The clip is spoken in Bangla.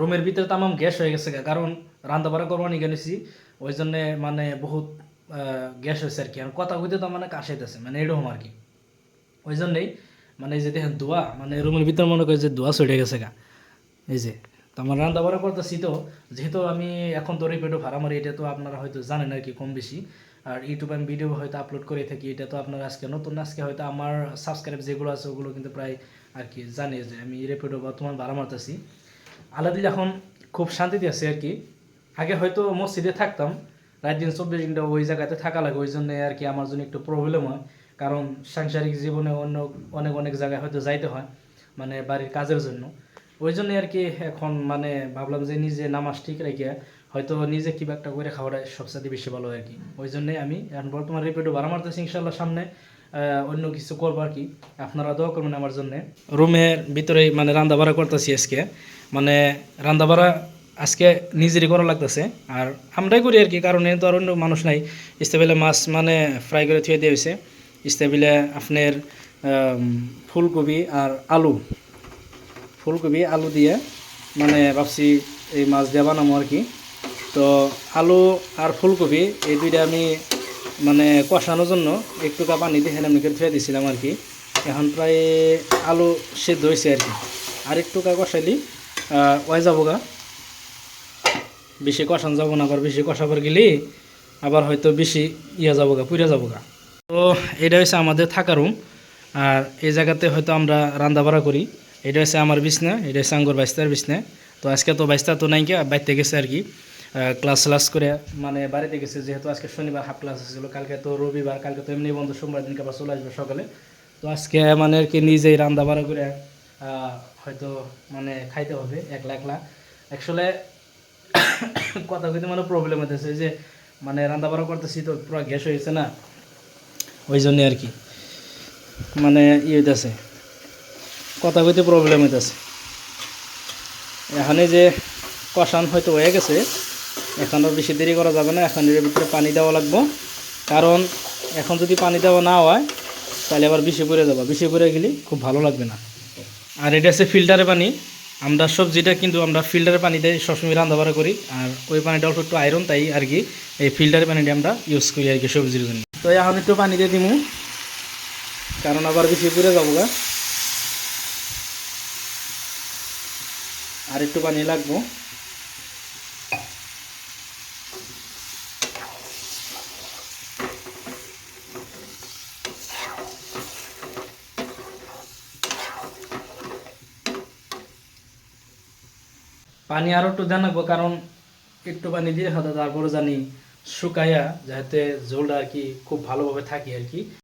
রুমের ভিতরে তামাম গ্যাস হয়ে গেছে। কারণ রান্না বাড়া করব নি গেছি ওই জন্য মানে বহুত গ্যাস হয়েছে আর কি। আর কথা কইতে তো মানে কাশাইতেছে মানে এরকম আর কি। ওই জন্যই মানে এই যে দেখেন দোয়া মানে রুমের ভিতরে মনে করে যে দোয়া ছড়ে গেছে গা। এই যে, তো আমার রান্না বাড়া করতেছি তো, যেহেতু আমি এখন তো রিপেটও ভাড়া মারি এটা তো আপনারা হয়তো জানেন আর কি কম বেশি। আর ইউটিউবে আমি ভিডিও হয়তো আপলোড করে থাকি, এটা তো আপনারা আজকে নতুন আজকে হয়তো আমার সাবস্ক্রাইব যেগুলো আছে ওগুলো কিন্তু প্রায় আর কি জানে যে আমি রেপিডো বর্তমান ভাড়া মারতেছি। আলাদিল এখন খুব শান্তিতে আছে আর কি, আগে হয়তো মসজিদে থাকতাম, রাত দিন চব্বিশ ঘণ্টা ওই জায়গাতে থাকা লাগে, ওই জন্য আর কি আমার জন্য একটু প্রবলেম হয়। কারণ সাংসারিক জীবনে অন্য, অনেক অনেক জায়গায় হয়তো যাইতে হয় মানে বাড়ির কাজের জন্য। ওই জন্য আর কি এখন মানে ভাবলাম যে নিজে নামাজ ঠিক রেখে হয়তো নিজে কিবা একটা করে খাওয়াটা সবসাথে বেশি ভালো আর কি। ওই জন্যই আমি এখন বর্তমান রিপিটও ভাড়া মারতেছি ইনশাল্লাহ সামনে। অন্য কিছু করব আর কি। আপনারা দোয়া করবেন আমার জন্য। রুমের ভিতরে মানে রান্না বাড়া করতেছি আজকে। মানে রান্না বাড়া আজকে নিজেরই করা লাগতেছে। আর আমরাই করি আর কি, কারণ এ তো আর অন্য মানুষ নাই। ইস্তেবেলে মাছ মানে ফ্রাই করে থুয়ে দিয়ে হয়েছে। ইস্তেবেলে আপনার ফুলকপি আর আলু। ফুলকপি, আলু দিয়ে মানে ভাবছি এই মাছ দিয়ে বানাবো আর কি। তো আলু আর ফুলকপি, এই দুইটা আমি মানে কষানোর জন্য একটু কা পানি দিয়ে হেলাম থুয়ে দিয়েছিলাম আর কি। এখন প্রায় আলু সেদ্ধ হয়েছে আর কি। আর একটু কা কষাইলি ওয়াই যাব গা বেশি কষান যাব না, আবার বেশি কষাবার গেলে আবার হয়তো বেশি ইয়া যাব গা পুড়ে যাব গা তো এটা হচ্ছে আমাদের থাকা রুম আর এই জায়গাতে হয়তো আমরা রান্না বাড়া করি। এটা হচ্ছে আমার বিছনা, এটা হচ্ছে আঙ্গুর বাইস্তার বিছনা। তো আজকে তো বাইস্তা তো নাই কে, বাইতে গেছে আর কি। ক্লাস ক্লাস করে মানে বাড়িতে গেছে, যেহেতু আজকে শনিবার হাফ ক্লাস ছিল কালকে তো রবিবার, কালকে তো এমনি বন্ধ, সোমবার দিনকে আবার চলে আসবে সকালে। তো আজকে মানে আর কি নিজেই রান্না বাড়া করে হয়তো মানে খাইতে হবে, একলা একলা। অ্যাকচুয়ালি কথা কইতে মানে প্রবলেম হতেছে যে মানে রান্না বাড়া করতেছি তো পুরো গ্যাস হয়েছে না, ওই জন্যে আর কি। মানে ইয়ে হইতেছে, কথা কইতে প্রবলেম হইতেছে। এখানে যে কষান হয়তো হয়ে গেছে এখন আর বেশি দেরি করা যাবে না, এখন এর ভিতরে পানি দেওয়া লাগবে। কারণ এখন যদি পানি দেওয়া না হয়, তাহলে আবার বেশি পড়ে যাব। বেশি পড়ে গেলে খুব ভালো লাগবে না। আর এটা আছে ফিল্টারের পানি। আমরা সবজিটা কিন্তু আমরা ফিল্টারের পানিতে সবসময় রান্না বাড়া করি। আর ওই পানিটা একটু আয়রন, তাই আর কি এই ফিল্টারের পানিটা আমরা ইউজ করি আর কি সবজির জন্য। তো এখন একটু পানি দিয়ে দিমু। কারণ আবার বেশি পুড়ে যাব গা। আর একটু পানি লাগবো। পানি আরও একটু রাখব, কারণ একটু পানি দিয়ে হয়তো তারপরে জানি শুকাইয়া যাতে ঝোলটা আর কি খুব ভালোভাবে থাকে আর কি।